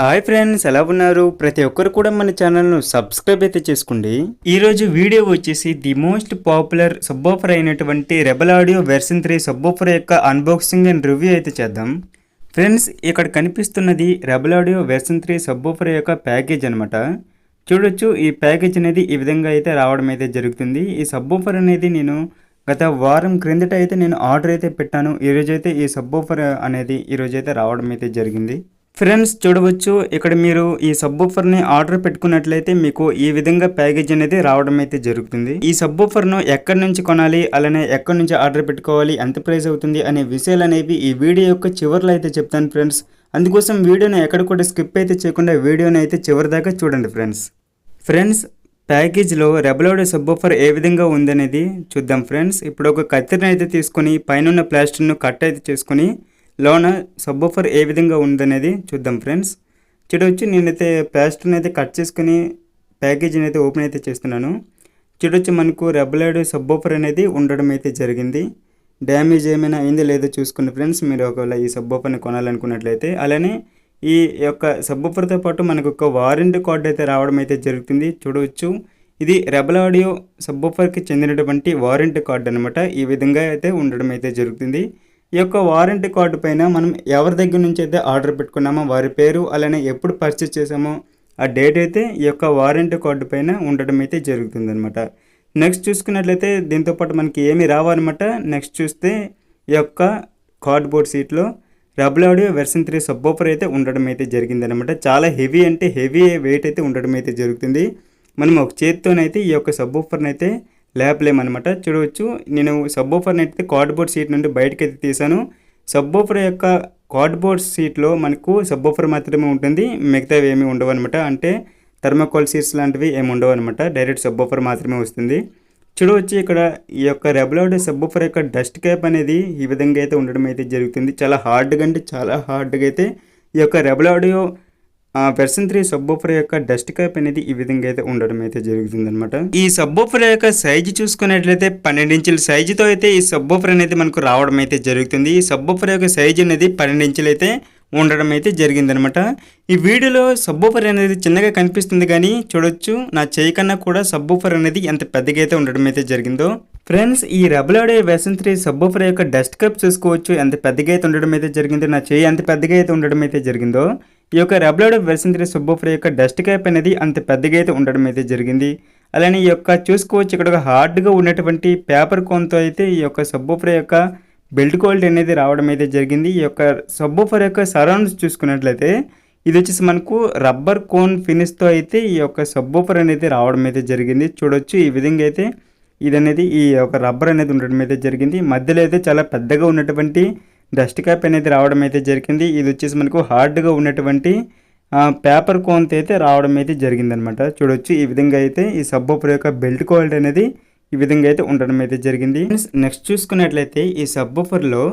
Hi friends ఎలా ఉన్నారు? ప్రతి ఒక్కరు కూడా మన ఛానల్ను సబ్స్క్రైబ్ అయితే చేసుకోండి. ఈరోజు వీడియో వచ్చేసి ది మోస్ట్ పాపులర్ సబ్బోఫర్ అయినటువంటి rebel audio version three subwoofer యొక్క అన్బాక్సింగ్ అండ్ రివ్యూ అయితే చేద్దాం. ఫ్రెండ్స్ ఇక్కడ కనిపిస్తున్నది rebel audio version three subwoofer యొక్క ప్యాకేజ్ అనమాట చూడొచ్చు ఈ ప్యాకేజ్ అనేది ఈ విధంగా అయితే రావడం అయితే జరుగుతుంది. ఈ సబ్బోఫర్ అనేది నేను గత వారం క్రిందట అయితే నేను ఆర్డర్ అయితే పెట్టాను. ఈరోజైతే అయితే ఈ సబ్బోఫర్ అనేది ఈరోజైతే రావడం అయితే జరిగింది. ఫ్రెండ్స్ చూడవచ్చు. ఇక్కడ మీరు ఈ సబ్బూఫర్ని ఆర్డర్ పెట్టుకున్నట్లయితే మీకు ఈ విధంగా ప్యాకేజ్ అనేది రావడం అయితే జరుగుతుంది. ఈ సబ్బూఫర్ను ఎక్కడి నుంచి కొనాలి అలానే ఎక్కడి నుంచి ఆర్డర్ పెట్టుకోవాలి ఎంత ప్రైస్ అవుతుంది అనే విషయాలు అనేవి ఈ వీడియో యొక్క చివరిలో అయితే చెప్తాను ఫ్రెండ్స్ అందుకోసం వీడియోని ఎక్కడ కూడా స్కిప్ అయితే చేయకుండా వీడియోని అయితే చివరి దాకా చూడండి ఫ్రెండ్స్ ఫ్రెండ్స్ ప్యాకేజ్లో రెబలోడ్ సబ్బోఫర్ ఏ విధంగా ఉందనేది చూద్దాం ఫ్రెండ్స్ ఇప్పుడు ఒక కత్తిరిని అయితే తీసుకొని పైన ప్లాస్టిక్ను కట్ అయితే చేసుకొని లోన సబ్బోఫర్ ఏ విధంగా ఉందనేది చూద్దాం ఫ్రెండ్స్. చూడవచ్చు నేనైతే ప్లాస్టర్ని అయితే కట్ చేసుకుని ప్యాకేజీని అయితే ఓపెన్ అయితే చేస్తున్నాను. చూడొచ్చు మనకు రెబలైడ్ సబ్బోఫర్ అనేది ఉండడం అయితే జరిగింది. డ్యామేజ్ ఏమైనా అయిందో లేదో చూసుకుని ఫ్రెండ్స్ మీరు ఒకవేళ ఈ సబ్బోఫర్ని కొనాలనుకున్నట్లయితే. అలానే ఈ యొక్క సబ్బోఫర్తో పాటు మనకు ఒక వారంటీ కార్డు అయితే రావడం అయితే జరుగుతుంది. చూడవచ్చు ఇది రెబల్ ఆడియో సబ్బోఫర్కి చెందినటువంటి వారంటీ కార్డు అనమాట ఈ విధంగా అయితే ఉండడం అయితే జరుగుతుంది. ఈ యొక్క వారంటీ కార్డు పైన మనం ఎవరి దగ్గర నుంచి అయితే ఆర్డర్ పెట్టుకున్నామో వారి పేరు అలానే ఎప్పుడు పర్చేస్ చేసామో ఆ డేట్ అయితే ఈ యొక్క వారంటీ కార్డు పైన ఉండడం అయితే జరుగుతుంది అనమాట నెక్స్ట్ చూసుకున్నట్లయితే దీంతోపాటు మనకి ఏమి రావన్నమాట. నెక్స్ట్ చూస్తే ఈ యొక్క కార్డ్బోర్డ్ సీట్లో rebel audio version three subwoofer అయితే ఉండడం అయితే జరిగింది అనమాట చాలా హెవీ అంటే హెవీ వెయిట్ అయితే ఉండడం అయితే జరుగుతుంది. మనం ఒక చేతితోనైతే ఈ యొక్క సబ్బోఫర్ని అయితే లేపలేమన్నమాట చూడవచ్చు. నేను సబ్బోఫర్ని అయితే కార్డ్బోర్డ్ సీట్ నుండి బయటకైతే అయితే తీసాను సబ్బోఫర్ యొక్క కార్డ్బోర్డ్ సీట్లో మనకు సబ్బోఫర్ మాత్రమే ఉంటుంది. మిగతావి ఏమీ ఉండవు అనమాట అంటే థర్మోకోల్ సీట్స్ లాంటివి ఏమి ఉండవు అనమాట డైరెక్ట్ సబ్బోఫర్ మాత్రమే వస్తుంది. చూడవచ్చు ఇక్కడ ఈ యొక్క రెబలోడ్ సబ్బోఫర్ యొక్క డస్ట్ క్యాప్ అనేది ఈ విధంగా అయితే ఉండడం అయితే జరుగుతుంది. చాలా హార్డ్గా అంటే చాలా హార్డ్గా అయితే ఈ యొక్క Rebel audio version three subwoofer యొక్క డస్ట్ క్యాప్ అనేది ఈ విధంగా అయితే ఉండడం అయితే జరుగుతుంది అనమాట ఈ సబ్బోఫర్ యొక్క సైజు చూసుకున్నట్లయితే పన్నెండు ఇంచుల సైజుతో అయితే ఈ సబ్బోఫర్ అనేది మనకు రావడం అయితే జరుగుతుంది. ఈ సబ్బోఫర్ యొక్క సైజు అనేది పన్నెండు ఇంచులు అయితే ఉండడం అయితే జరిగిందనమాట ఈ వీడియోలో సబ్బోఫర్ అనేది చిన్నగా కనిపిస్తుంది కానీ చూడొచ్చు. నా చేయి కన్నా కూడా సబ్బోఫర్ అనేది ఎంత పెద్దగా అయితే ఉండడం అయితే జరిగిందో. ఫ్రెండ్స్ ఈ Rebel audio version three subwoofer యొక్క డస్ట్ కప్ చూసుకోవచ్చు. ఎంత పెద్దగా అయితే ఉండడం అయితే జరిగిందో నా చేయి ఎంత పెద్దగా అయితే ఉండడం అయితే జరిగిందో ఈ యొక్క Rebel audio version three subwoofer యొక్క డస్ట్ క్యాప్ అనేది అంత పెద్దగా అయితే ఉండడం అయితే జరిగింది. అలానే ఈ యొక్క చూసుకోవచ్చు ఇక్కడ ఒక హార్డ్గా ఉన్నటువంటి పేపర్ కోన్తో అయితే ఈ యొక్క సబ్బోఫర్ యొక్క బెల్ట్ క్వాలిటీ అనేది రావడం అయితే జరిగింది. ఈ యొక్క సబ్బోఫర్ యొక్క సరౌండ్స్ చూసుకున్నట్లయితే ఇది వచ్చేసి మనకు రబ్బర్ కోన్ ఫినిష్తో అయితే ఈ యొక్క సబ్బోఫర్ అనేది రావడం అయితే జరిగింది. చూడొచ్చు ఈ విధంగా అయితే ఇది అనేది ఈ యొక్క రబ్బర్ అనేది ఉండడం అయితే జరిగింది. మధ్యలో అయితే చాలా పెద్దగా ఉన్నటువంటి డస్ట్ క్యాప్ అనేది రావడం అయితే జరిగింది. ఇది వచ్చేసి మనకు హార్డ్గా ఉన్నటువంటి పేపర్ కోన్త అయితే రావడం అయితే జరిగిందనమాట. చూడొచ్చు ఈ విధంగా అయితే ఈ సబ్బోపర్ యొక్క బెల్ట్ క్వాలిటీ అనేది ఈ విధంగా అయితే ఉండడం అయితే జరిగింది. నెక్స్ట్ చూసుకున్నట్లయితే ఈ సబ్బోఫర్లో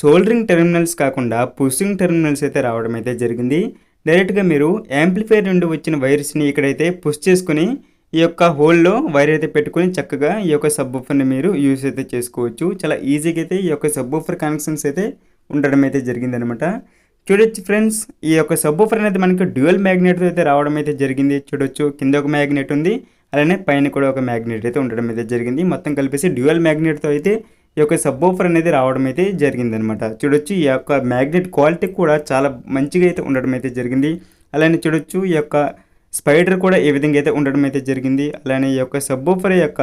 సోల్డరింగ్ టెర్మినల్స్ కాకుండా పుషింగ్ టెర్మినల్స్ అయితే రావడం అయితే జరిగింది. డైరెక్ట్గా మీరు యాంప్లిఫైర్ నుండి వచ్చిన వైర్స్ని ఇక్కడైతే పుష్ చేసుకుని ఈ యొక్క హోల్లో వైర్ అయితే పెట్టుకొని చక్కగా ఈ యొక్క సబ్బూఫర్ని మీరు యూస్ అయితే చేసుకోవచ్చు. చాలా ఈజీగా అయితే ఈ యొక్క సబ్బూఫర్ కనెక్షన్స్ అయితే ఉండడం అయితే జరిగిందనమాట చూడొచ్చు ఫ్రెండ్స్ ఈ యొక్క సబ్బూఫర్ అనేది మనకి డ్యూయల్ మ్యాగ్నెట్తో అయితే రావడం అయితే జరిగింది. చూడొచ్చు కింద ఒక మ్యాగ్నెట్ ఉంది అలానే పైన కూడా ఒక మ్యాగ్నెట్ అయితే ఉండడం అయితే జరిగింది. మొత్తం కలిపేసి డ్యూయల్ మ్యాగ్నెట్తో అయితే ఈ యొక్క సబ్బోఫర్ అనేది రావడం అయితే జరిగిందనమాట చూడొచ్చు ఈ యొక్క మ్యాగ్నెట్ క్వాలిటీ కూడా చాలా మంచిగా అయితే ఉండడం అయితే జరిగింది. అలానే చూడొచ్చు ఈ యొక్క స్పైడర్ కూడా ఏ విధంగా అయితే ఉండడం అయితే జరిగింది అలానే ఈ యొక్క సబ్బూఫర్ యొక్క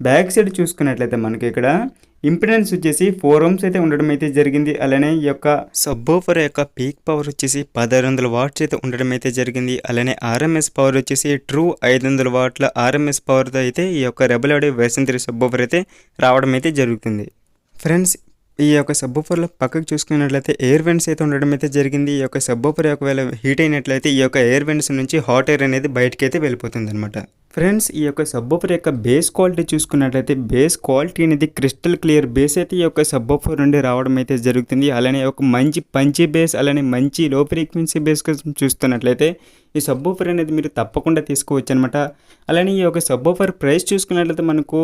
బ్యాక్ సైడ్ చూసుకున్నట్లయితే మనకి ఇక్కడ ఇంపిడెన్స్ వచ్చేసి ఫోర్ ఓమ్స్ అయితే ఉండడం అయితే జరిగింది అలానే ఈ యొక్క సబ్బోఫర్ యొక్క పీక్ పవర్ వచ్చేసి పదహారు వందల వాట్స్ అయితే ఉండడం అయితే జరిగింది అలానే ఆర్ఎంఎస్ పవర్ వచ్చేసి ట్రూ ఐదు వందల వాట్ల ఆర్ఎంఎస్ పవర్తో అయితే ఈ యొక్క రెబల్ ఆడే వేసంత్రి సబ్బోఫర్ అయితే రావడం అయితే జరుగుతుంది. ఫ్రెండ్స్ ఈ యొక్క సబ్బోఫర్లో పక్కకు చూసుకున్నట్లయితే ఎయిర్ వెంట్స్ అయితే ఉండడం అయితే జరిగింది. ఈ యొక్క సబ్బోఫర్ ఒకవేళ హీట్ అయినట్లయితే ఈ యొక్క ఎయిర్ వెంట్స్ నుంచి హాట్ ఎయిర్ అనేది బయటకి అయితే వెళ్ళిపోతుంది అనమాట ఫ్రెండ్స్ ఈ యొక్క సబ్బోఫర్ యొక్క బేస్ క్వాలిటీ చూసుకున్నట్లయితే బేస్ క్వాలిటీ అనేది క్రిస్టల్ క్లియర్ బేస్ అయితే ఈ యొక్క సబ్బోఫర్ నుండి రావడం అయితే జరుగుతుంది. అలానే ఒక మంచి పంచి బేస్ అలానే మంచి లో ఫ్రీక్వెన్సీ బేస్ చూస్తున్నట్లయితే ఈ సబ్బోఫర్ అనేది మీరు తప్పకుండా తీసుకోవచ్చు అనమాట అలానే ఈ యొక్క సబ్బోఫర్ ప్రైస్ చూసుకున్నట్లయితే మనకు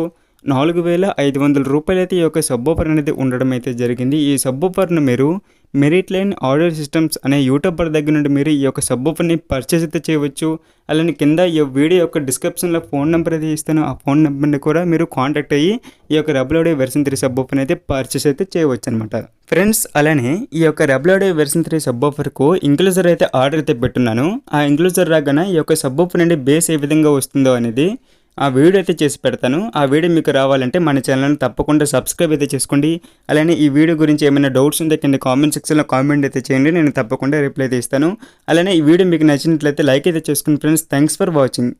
నాలుగు వేల ఐదు వందల రూపాయలు అయితే ఈ యొక్క సబ్బోఫర్ అనేది ఉండడం అయితే జరిగింది. ఈ సబ్బోఫర్ను మీరు మెరిట్ లైన్ ఆడియో సిస్టమ్స్ అనే యూట్యూబర్ దగ్గర నుండి మీరు ఈ యొక్క సబ్బోఫర్ని పర్చేస్ అయితే చేయవచ్చు. అలానే కింద ఈ వీడియో యొక్క డిస్క్రిప్షన్లో ఫోన్ నెంబర్ అయితే ఇస్తాను. ఆ ఫోన్ నెంబర్ని కూడా మీరు కాంటాక్ట్ అయ్యి ఈ యొక్క రెబలాడియో వెర్షన్ త్రీ సబ్బోఫర్ని అయితే పర్చేస్ అయితే చేయవచ్చు అనమాట ఫ్రెండ్స్ అలానే ఈ యొక్క రెబలాడియో వెర్షన్ త్రీ సబ్బోఫర్కు ఇంక్లూజర్ అయితే ఆర్డర్ అయితే పెట్టున్నాను. ఆ ఇంక్లూజర్ రాగానే ఈ యొక్క సబ్బోఫర్ నుండి బేస్ ఏ విధంగా వస్తుందో అనేది ఆ వీడియో అయితే చేసి పెడతాను. ఆ వీడియో మీకు రావాలంటే మన ఛానల్ని తప్పకుండా సబ్స్క్రైబ్ అయితే చేసుకోండి. అలానే ఈ వీడియో గురించి ఏమైనా డౌట్స్ ఉంటే కింద కామెంట్ సెక్షన్లో కామెంట్ అయితే చేయండి. నేను తప్పకుండా రిప్లై అయితే ఇస్తాను. అలానే ఈ వీడియో మీకు నచ్చినట్లయితే లైక్ అయితే చేసుకోండి ఫ్రెండ్స్ థ్యాంక్స్ ఫర్ వాచింగ్.